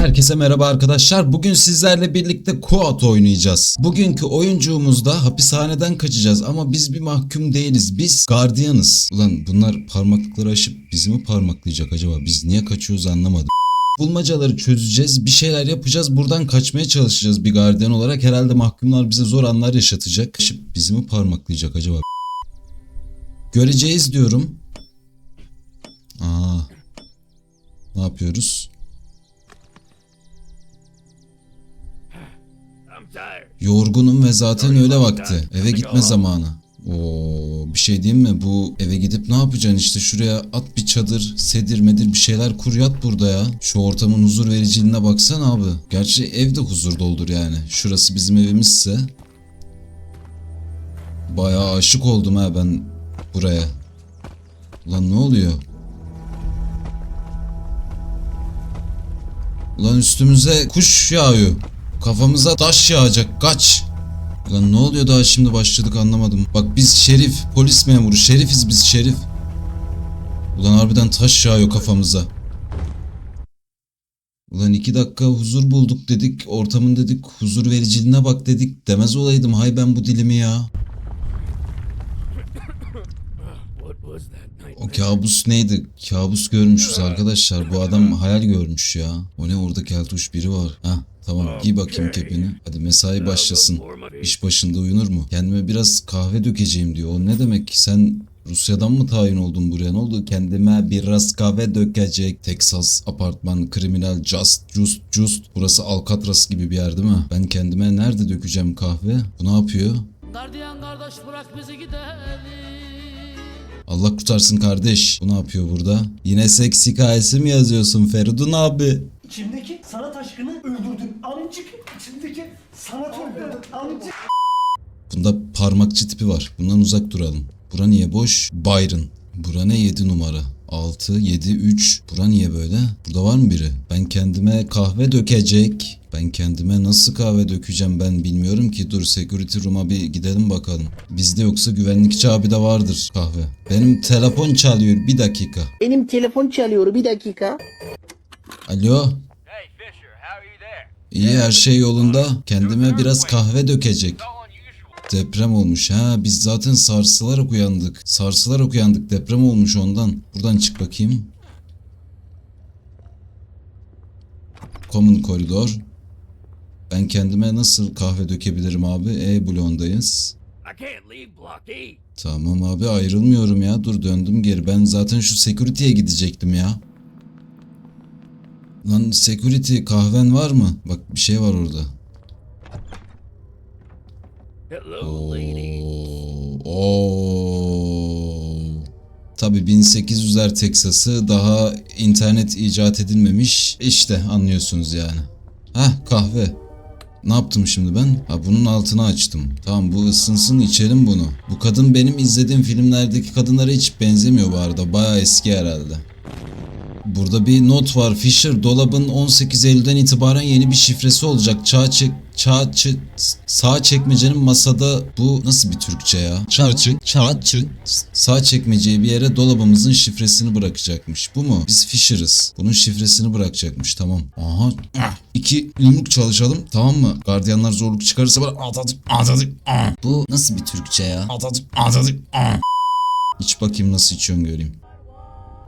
Herkese merhaba arkadaşlar. Bugün sizlerle birlikte Kuat oynayacağız. Bugünkü oyuncuğumuzda hapishaneden kaçacağız ama biz bir mahkum değiliz. Biz gardiyanız. Ulan bunlar parmaklıkları aşıp bizi mi parmaklayacak acaba? Biz niye kaçıyoruz anlamadım. Bulmacaları çözeceğiz, bir şeyler yapacağız, buradan kaçmaya çalışacağız bir gardiyan olarak. Herhalde mahkumlar bize zor anlar yaşatacak. Aşıp bizi mi parmaklayacak acaba? Göreceğiz diyorum. Aa. Ne yapıyoruz? Yorgunum ve zaten öğle vakti. Eve gitme zamanı. Oo, bir şey diyeyim mi? Bu eve gidip ne yapacaksın işte şuraya at bir çadır, sedir medir bir şeyler kur yat burada ya. Şu ortamın huzur vericiliğine baksana abi. Gerçi ev de huzur doldur yani. Şurası bizim evimizse. Bayağı aşık oldum ha ben buraya. Ulan ne oluyor? Ulan üstümüze kuş yağıyor. Kafamıza taş yağacak. Kaç. Ulan ne oluyor daha şimdi başladık anlamadım. Bak biz şerif, polis memuru, şerifiz biz şerif. Ulan harbiden taş yağıyor kafamıza. Ulan iki dakika huzur bulduk dedik, ortamın dedik, huzur vericiliğine bak dedik. Demez olaydım hay ben bu dilimi ya. O kabus neydi? Kabus görmüşüz arkadaşlar. Bu adam hayal görmüş ya. O ne orada keltuş biri var. Ha tamam giy bakayım kepini. Hadi mesai başlasın. İş başında uyunur mu? Kendime biraz kahve dökeceğim diyor. O ne demek? Sen Rusya'dan mı tayin oldun buraya? Ne oldu? Kendime biraz kahve dökecek. Texas apartman kriminal just just just. Burası Alcatraz gibi bir yer değil mi? Ben kendime nerede dökeceğim kahve? Bu ne yapıyor? Gardiyan kardeş bırak bizi gidelim. Allah kurtarsın kardeş. Bu ne yapıyor burada? Yine seks hikayesi mi yazıyorsun Feridun abi? İçimdeki sanat aşkını öldürdün amcık. İçimdeki sanat öldürdün amcık. Bunda parmakçı tipi var. Bundan uzak duralım. Bura niye boş? Byron. Bura ne 7 numara? 6, 7, 3. Bura niye böyle? Burada var mı biri? Ben kendime kahve dökecek. Ben kendime nasıl kahve dökeceğim ben bilmiyorum ki. Dur security room'a bir gidelim bakalım. Bizde yoksa güvenlikçi abi de vardır kahve. Benim telefon çalıyor bir dakika. Benim telefon çalıyor bir dakika. Alo. İyi her şey yolunda. Kendime biraz kahve dökecek. Deprem olmuş ha. Biz zaten sarsılarak uyandık. Sarsılarak uyandık. Deprem olmuş ondan. Buradan çık bakayım. Common koridor. Ben kendime nasıl kahve dökebilirim abi? E Block E. Tamam abi ayrılmıyorum ya. Dur döndüm geri. Ben zaten şu security'ye gidecektim ya. Lan security kahven var mı? Bak bir şey var orada. Oo. Oo. Tabii 1800'ler Teksas'ı daha internet icat edilmemiş. İşte anlıyorsunuz yani. Heh kahve. Ne yaptım şimdi ben? Ha bunun altını açtım. Tamam bu ısınsın içelim bunu. Bu kadın benim izlediğim filmlerdeki kadınlara hiç benzemiyor bu arada. Baya eski herhalde. Burada bir not var. Fisher dolabın 18 Eylül'den itibaren yeni bir şifresi olacak. Çağ çek çağ çe- sağ çekmecenin masada bu nasıl bir Türkçe ya? Çağçı, çağçı. Sağ çekmeceyi bir yere dolabımızın şifresini bırakacakmış. Bu mu? Biz Fisher'ız. Bunun şifresini bırakacakmış. Tamam. Aha. İki yumruk çalışalım. Tamam mı? Gardiyanlar zorluk çıkarırsa bana atadık, atadık. Bu nasıl bir Türkçe ya? Atadık, atadık. İç bakayım nasıl içiyorsun göreyim.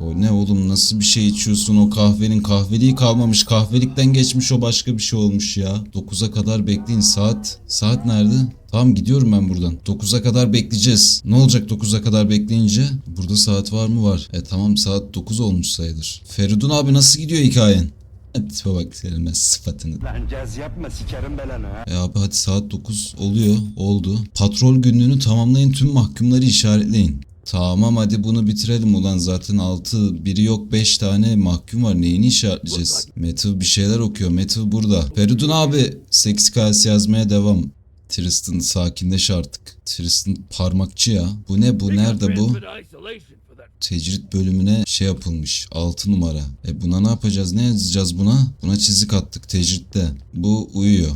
O ne oğlum nasıl bir şey içiyorsun o kahvenin kahveliği kalmamış kahvelikten geçmiş o başka bir şey olmuş ya. 9'a kadar bekleyin saat. Saat nerede? Tamam gidiyorum ben buradan. 9'a kadar bekleyeceğiz. Ne olacak 9'a kadar bekleyince? Burada saat var mı var? E tamam saat 9 olmuş sayılır. Feridun abi nasıl gidiyor hikayen? Hadi tipe bak senin sıfatını. Lan caz yapma sikerim belanı ha. E abi hadi saat 9 oluyor. Oldu. Patrol günlüğünü tamamlayın tüm mahkumları işaretleyin. Tamam hadi bunu bitirelim ulan zaten 6 biri yok 5 tane mahkum var neyini işaretleyeceğiz? Metal bir şeyler okuyor Metal burada. Feridun abi seks hikayesi yazmaya devam. Tristan sakinleş artık. Tristan parmakçı ya. Bu ne bu nerede bu? Tecrit bölümüne şey yapılmış. 6 numara. E buna ne yapacağız? Ne yazacağız buna? Buna çizik attık tecritte. Bu uyuyor.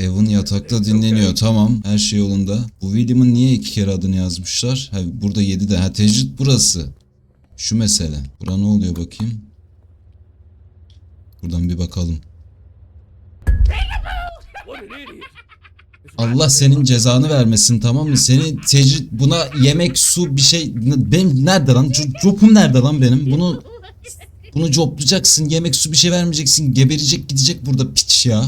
Evan yatakta dinleniyor. Tamam. Her şey yolunda. Bu William'ın niye iki kere adını yazmışlar? Ha, burada 7 de. Ha tecrit burası. Şu mesele. Bura ne oluyor bakayım? Buradan bir bakalım. Allah senin cezanı vermesin tamam mı? Seni tecrit buna yemek su bir şey benim nerede lan? Co- Copum nerede lan benim? Bunu bunu coplayacaksın. Yemek su bir şey vermeyeceksin. Geberecek gidecek burada piç ya.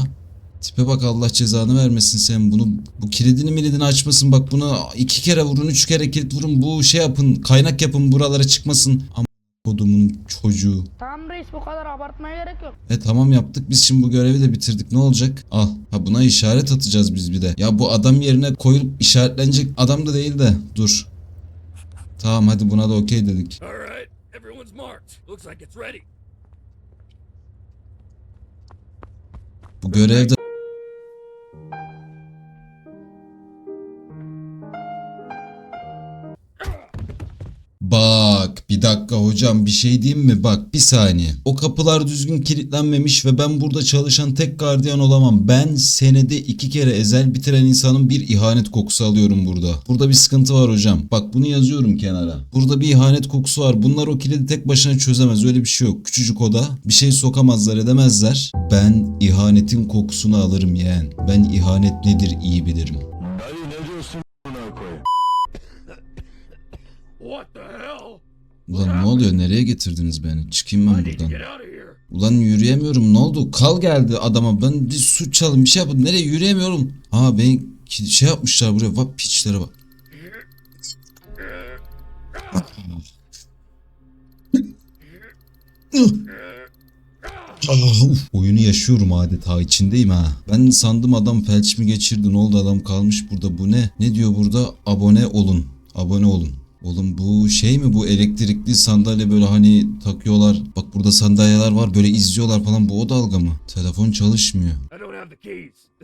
Tipe bak Allah cezanı vermesin sen bunu bu kilidini milidini açmasın bak bunu iki kere vurun üç kere kilit vurun bu şey yapın kaynak yapın buralara çıkmasın ama kodumun çocuğu Tamam reis bu kadar abartmaya gerek yok. e tamam yaptık biz şimdi bu görevi de bitirdik ne olacak? Al ha buna işaret atacağız biz bir de. Ya bu adam yerine koyup işaretlenecek adam da değil de dur. Tamam hadi buna da okey dedik. All right, everyone's marked. Looks like it's ready. Bu görevde you Bak bir dakika hocam bir şey diyeyim mi? Bak bir saniye. O kapılar düzgün kilitlenmemiş ve ben burada çalışan tek gardiyan olamam. Ben senede iki kere ezel bitiren insanın bir ihanet kokusu alıyorum burada. Burada bir sıkıntı var hocam. Bak bunu yazıyorum kenara. Burada bir ihanet kokusu var. Bunlar o kilidi tek başına çözemez. Öyle bir şey yok. Küçücük oda. Bir şey sokamazlar edemezler. Ben ihanetin kokusunu alırım yeğen. Ben ihanet nedir iyi bilirim. Ulan ne oluyor? Nereye getirdiniz beni? Çıkayım ben buradan. Ulan yürüyemiyorum. Ne oldu? Kal geldi adama. Ben bir su çalın bir şey yapın. Nereye yürüyemiyorum? Ha ben şey yapmışlar buraya. Bak piçlere bak. Ah, uf. Oyunu yaşıyorum adeta içindeyim ha. Ben sandım adam felç mi geçirdi ne oldu adam kalmış burada bu ne? Ne diyor burada? Abone olun. Abone olun. Oğlum bu şey mi bu elektrikli sandalye böyle hani takıyorlar. Bak burada sandalyeler var böyle izliyorlar falan bu o dalga mı? Telefon çalışmıyor.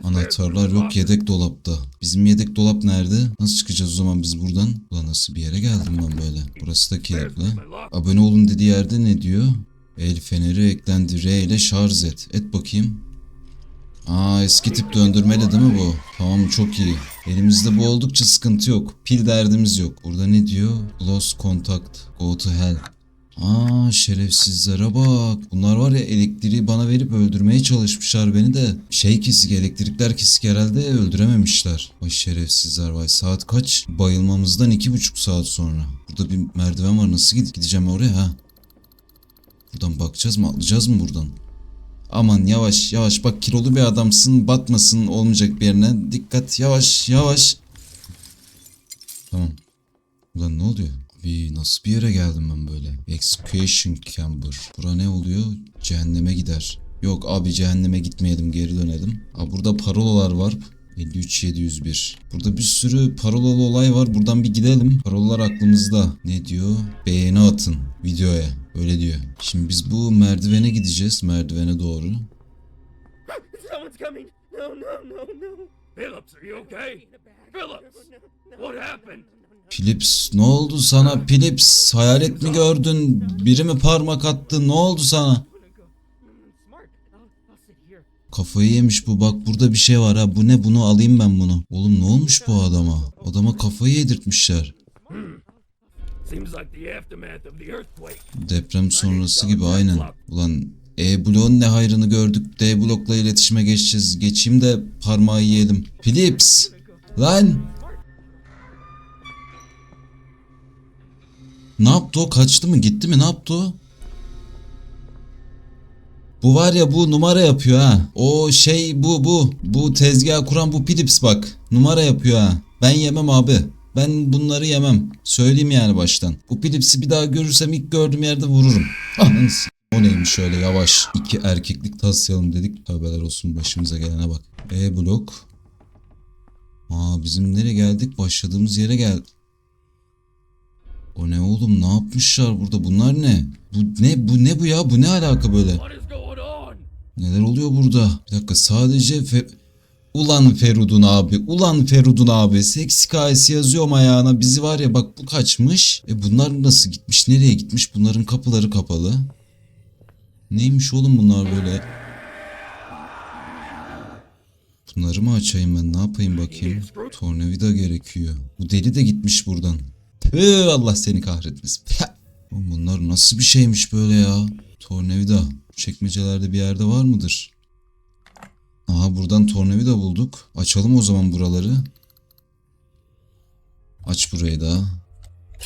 Anahtarlar yok yedek dolapta. Bizim yedek dolap nerede? Nasıl çıkacağız o zaman biz buradan? Ulan nasıl bir yere geldim ben böyle? Burası da kilitli. Abone olun dediği yerde ne diyor? El feneri eklendi. R ile şarj et. Et bakayım. Aa eski tip döndürmeli değil mi bu? Tamam çok iyi. Elimizde bu oldukça sıkıntı yok. Pil derdimiz yok. Burada ne diyor? Lost contact. Go to hell. Aa şerefsizlere bak. Bunlar var ya elektriği bana verip öldürmeye çalışmışlar beni de. Şey kesik elektrikler kesik herhalde öldürememişler. Vay şerefsizler vay. Saat kaç? Bayılmamızdan iki buçuk saat sonra. Burada bir merdiven var nasıl gid- gideceğim oraya ha? Buradan bakacağız mı atlayacağız mı buradan? Aman yavaş yavaş bak kilolu bir adamsın batmasın olmayacak bir yerine. Dikkat yavaş yavaş. Tamam. Ulan ne oluyor? Bir nasıl bir yere geldim ben böyle? Execution Chamber. Bura ne oluyor? Cehenneme gider. Yok abi cehenneme gitmeyelim geri dönelim. Aa, burada parolalar var. 53701. Burada bir sürü parolalı olay var. Buradan bir gidelim. Parolalar aklımızda. Ne diyor? Beğeni atın videoya. Öyle diyor. Şimdi biz bu merdivene gideceğiz. Merdivene doğru. Someone's coming. No, no, no, no. Phillips, are you okay? Phillips, what happened? Philips ne oldu sana Philips? Hayalet mi gördün? Biri mi parmak attı? Ne oldu sana? Kafayı yemiş bu bak burada bir şey var ha bu ne bunu alayım ben bunu. Oğlum ne olmuş bu adama? Adama kafayı yedirtmişler. Deprem sonrası gibi aynen. Ulan E bloğun ne hayrını gördük. D blokla iletişime geçeceğiz. Geçeyim de parmağı yiyelim. Philips! Lan! Ne yaptı o? Kaçtı mı? Gitti mi? Ne yaptı o? Bu var ya bu numara yapıyor ha. O şey bu bu. Bu tezgah kuran bu Philips bak. Numara yapıyor ha. Ben yemem abi. Ben bunları yemem. Söyleyeyim yani baştan. Bu Philips'i bir daha görürsem ilk gördüğüm yerde vururum. Ananı s- O neymiş öyle yavaş. İki erkeklik taslayalım dedik. Tövbeler olsun başımıza gelene bak. E blok. Aa bizim nereye geldik? Başladığımız yere geldik. O ne oğlum? Ne yapmışlar burada? Bunlar ne? Bu ne? Bu ne bu ya? Bu ne alaka böyle? Neler oluyor burada? Bir dakika sadece Fe- Ulan Ferudun abi, ulan Ferudun abi. Seks hikayesi yazıyorum ayağına. Bizi var ya bak bu kaçmış. E bunlar nasıl gitmiş, nereye gitmiş? Bunların kapıları kapalı. Neymiş oğlum bunlar böyle? Bunları mı açayım ben? Ne yapayım bakayım? Tornavida gerekiyor. Bu deli de gitmiş buradan. Tüh, Allah seni kahretmesin. Bunlar nasıl bir şeymiş böyle ya? Tornavida. Çekmecelerde bir yerde var mıdır? Aha buradan tornavida bulduk. Açalım o zaman buraları. Aç burayı da.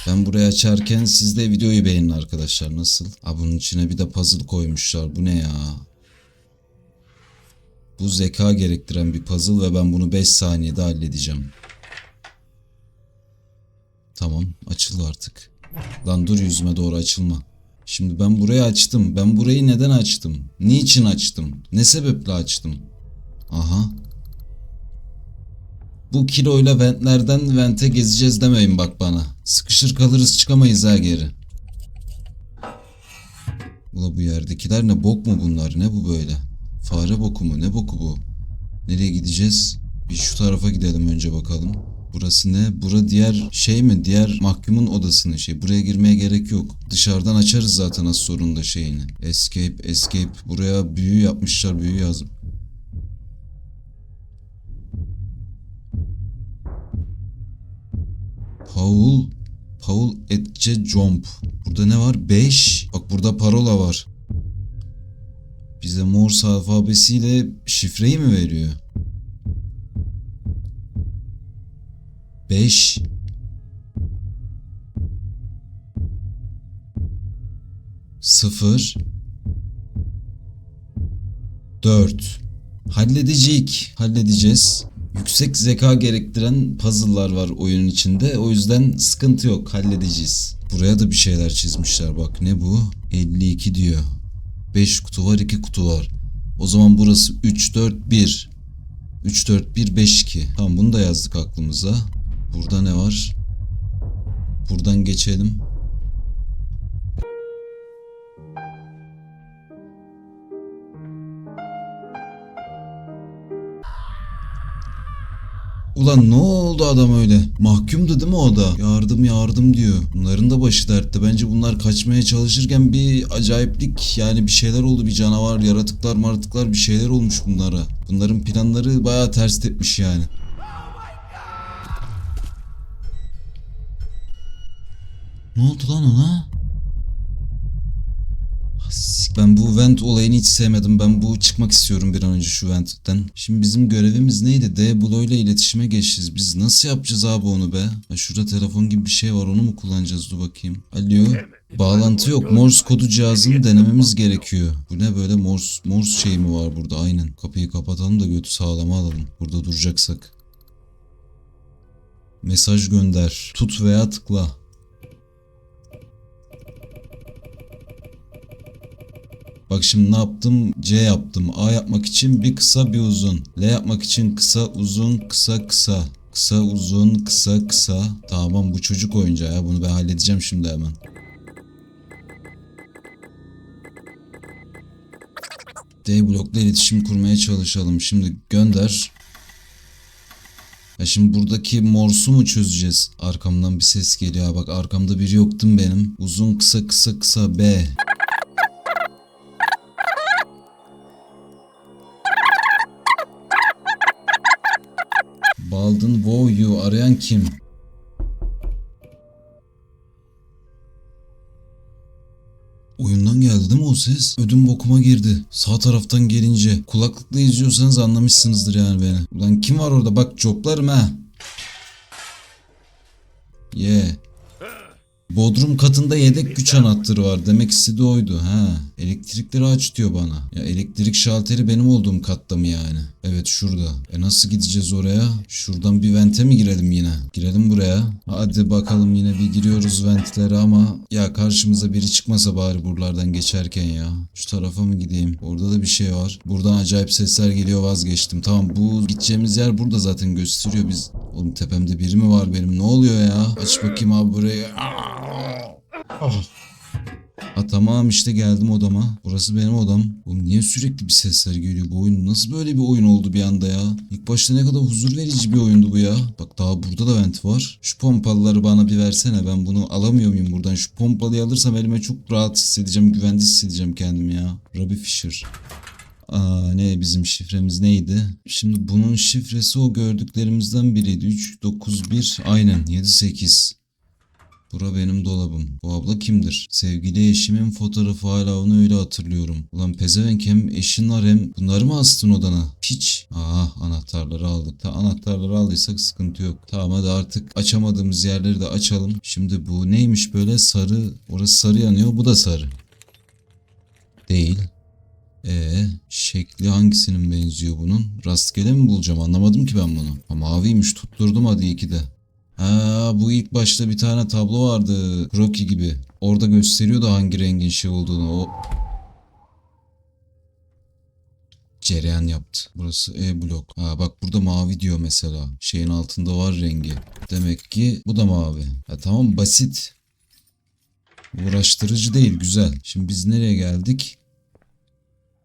Ben burayı açarken siz de videoyu beğenin arkadaşlar. Nasıl? Aa, bunun içine bir de puzzle koymuşlar. Bu ne ya? Bu zeka gerektiren bir puzzle ve ben bunu 5 saniyede halledeceğim. Tamam açıl artık. Lan dur yüzüme doğru açılma. Şimdi ben burayı açtım. Ben burayı neden açtım? Niçin açtım? Ne sebeple açtım? Aha. Bu kiloyla ventlerden vente gezeceğiz demeyin bak bana. Sıkışır kalırız çıkamayız ha geri. Ula bu yerdekiler ne bok mu bunlar? Ne bu böyle? Fare boku mu? Ne boku bu? Nereye gideceğiz? Bir şu tarafa gidelim önce bakalım. Burası ne? Bura diğer şey mi? Diğer mahkumun odasının şey. Buraya girmeye gerek yok. Dışarıdan açarız zaten az sorunda şeyini. Escape, escape. Buraya büyü yapmışlar. Büyü yazım. Paul Paul Etce Jump. Burada ne var? 5. Bak burada parola var. Bize Morse alfabesiyle şifreyi mi veriyor? 5 0 4 Halledecek. Halledeceğiz. Yüksek zeka gerektiren puzzle'lar var oyunun içinde. O yüzden sıkıntı yok. Halledeceğiz. Buraya da bir şeyler çizmişler. Bak ne bu? 52 diyor. 5 kutu var 2 kutu var. O zaman burası 3 4 1. 3 4 1 5 2. Tamam bunu da yazdık aklımıza. Burada ne var? Buradan geçelim. Ulan ne oldu adam öyle? Mahkumdu değil mi o da? Yardım yardım diyor. Bunların da başı dertte. Bence bunlar kaçmaya çalışırken bir acayiplik yani bir şeyler oldu. Bir canavar, yaratıklar, maratıklar bir şeyler olmuş bunlara. Bunların planları bayağı ters tepmiş yani. Ne oldu lan ona? Hasik. Ben bu vent olayını hiç sevmedim. Ben bu çıkmak istiyorum bir an önce şu ventten. Şimdi bizim görevimiz neydi? D Blo ile iletişime geçeceğiz. Biz nasıl yapacağız abi onu be? Ha, şurada telefon gibi bir şey var onu mu kullanacağız? Dur bakayım. Alo. Bağlantı yok. Morse kodu cihazını denememiz gerekiyor. Bu ne böyle Morse, Morse şey mi var burada? Aynen. Kapıyı kapatalım da götü sağlama alalım. Burada duracaksak. Mesaj gönder. Tut veya tıkla. Bak şimdi ne yaptım? C yaptım. A yapmak için bir kısa bir uzun. L yapmak için kısa uzun kısa kısa. Kısa uzun kısa kısa. Tamam bu çocuk oyuncağı ya. Bunu ben halledeceğim şimdi hemen. D blokla iletişim kurmaya çalışalım. Şimdi gönder. Ya şimdi buradaki morsu mu çözeceğiz? Arkamdan bir ses geliyor. Bak arkamda biri yoktu mu benim? Uzun kısa kısa kısa B. Baldın Woyu arayan kim? Oyundan geldi değil mi o ses? Ödüm bokuma girdi. Sağ taraftan gelince. Kulaklıkla izliyorsanız anlamışsınızdır yani beni. Ulan kim var orada? Bak coplarım ha. Ye. Yeah. Bodrum katında yedek güç anahtarı var. Demek istediği oydu. Ha. Elektrikleri aç diyor bana. Ya elektrik şalteri benim olduğum katta mı yani? Evet şurada. E nasıl gideceğiz oraya? Şuradan bir vente mi girelim yine? Girelim buraya. Hadi bakalım yine bir giriyoruz ventlere ama ya karşımıza biri çıkmasa bari buralardan geçerken ya. Şu tarafa mı gideyim? Orada da bir şey var. Buradan acayip sesler geliyor vazgeçtim. Tamam bu gideceğimiz yer burada zaten gösteriyor biz. Oğlum tepemde biri mi var benim? Ne oluyor ya? Aç bakayım abi burayı. Ha tamam işte geldim odama. Burası benim odam. Oğlum niye sürekli bir sesler geliyor bu oyun? Nasıl böyle bir oyun oldu bir anda ya? İlk başta ne kadar huzur verici bir oyundu bu ya. Bak daha burada da vent var. Şu pompalıları bana bir versene. Ben bunu alamıyor muyum buradan? Şu pompalıyı alırsam elime çok rahat hissedeceğim. Güvende hissedeceğim kendimi ya. Robbie Fisher. Aa, ne bizim şifremiz neydi? Şimdi bunun şifresi o gördüklerimizden biriydi. 391 aynen 78. Bura benim dolabım. Bu abla kimdir? Sevgili eşimin fotoğrafı hala onu öyle hatırlıyorum. Ulan pezevenk hem eşin var hem bunları mı astın odana? Hiç. Ah anahtarları aldık. Ta anahtarları aldıysak sıkıntı yok. Tamam hadi artık açamadığımız yerleri de açalım. Şimdi bu neymiş böyle sarı. Orası sarı yanıyor bu da sarı. Değil. Ee, şekli hangisinin benziyor bunun? Rastgele mi bulacağım? Anlamadım ki ben bunu. Ha, maviymiş tutturdum hadi iki de. Ha, bu ilk başta bir tane tablo vardı. Croki gibi. Orada gösteriyordu hangi rengin şey olduğunu. O cereyan yaptı. Burası E blok. Ha bak burada mavi diyor mesela. Şeyin altında var rengi. Demek ki bu da mavi. Ha tamam basit. Uğraştırıcı değil güzel. Şimdi biz nereye geldik?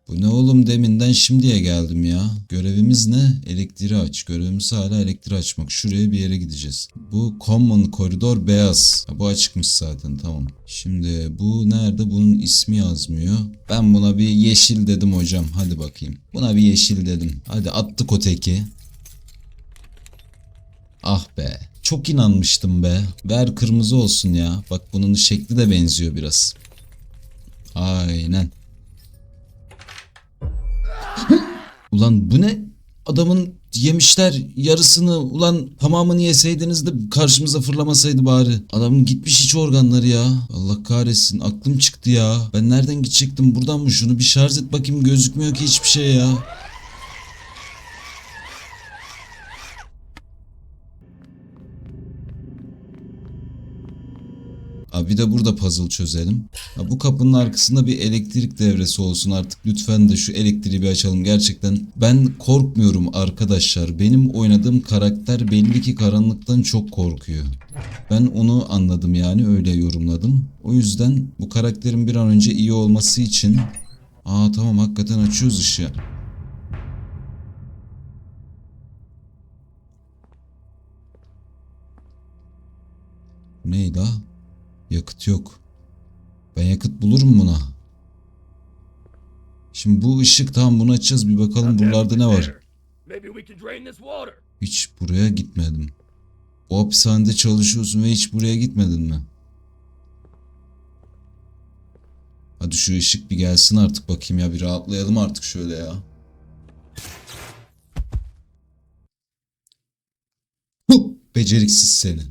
Bu ne oğlum deminden şimdiye geldim ya. Görevimiz ne? Elektriği aç. Görevimiz hala elektriği açmak. Şuraya bir yere gideceğiz. Bu common koridor beyaz. Ha, bu açıkmış zaten tamam. Şimdi bu nerede? Bunun ismi yazmıyor. Ben buna bir yeşil dedim hocam. Hadi bakayım. Buna bir yeşil dedim. Hadi attık o teki. Ah be. Çok inanmıştım be. Ver kırmızı olsun ya. Bak bunun şekli de benziyor biraz. Aynen. Ulan bu ne? Adamın yemişler yarısını ulan tamamını yeseydiniz de karşımıza fırlamasaydı bari. Adamın gitmiş iç organları ya. Allah kahretsin aklım çıktı ya. Ben nereden gidecektim buradan mı şunu bir şarj et bakayım gözükmüyor ki hiçbir şey ya. Abi bir de burada puzzle çözelim. Ha, bu kapının arkasında bir elektrik devresi olsun artık. Lütfen de şu elektriği bir açalım. Gerçekten ben korkmuyorum arkadaşlar. Benim oynadığım karakter belli ki karanlıktan çok korkuyor. Ben onu anladım yani öyle yorumladım. O yüzden bu karakterin bir an önce iyi olması için... Aa tamam hakikaten açıyoruz ışığı. Neydi ha? Yakıt yok. Ben yakıt bulurum buna. Şimdi bu ışık tamam bunu açacağız bir bakalım buralarda ne var. Hiç buraya gitmedim. O hapishanede çalışıyorsun ve hiç buraya gitmedin mi? Hadi şu ışık bir gelsin artık bakayım ya bir rahatlayalım artık şöyle ya. Beceriksiz seni.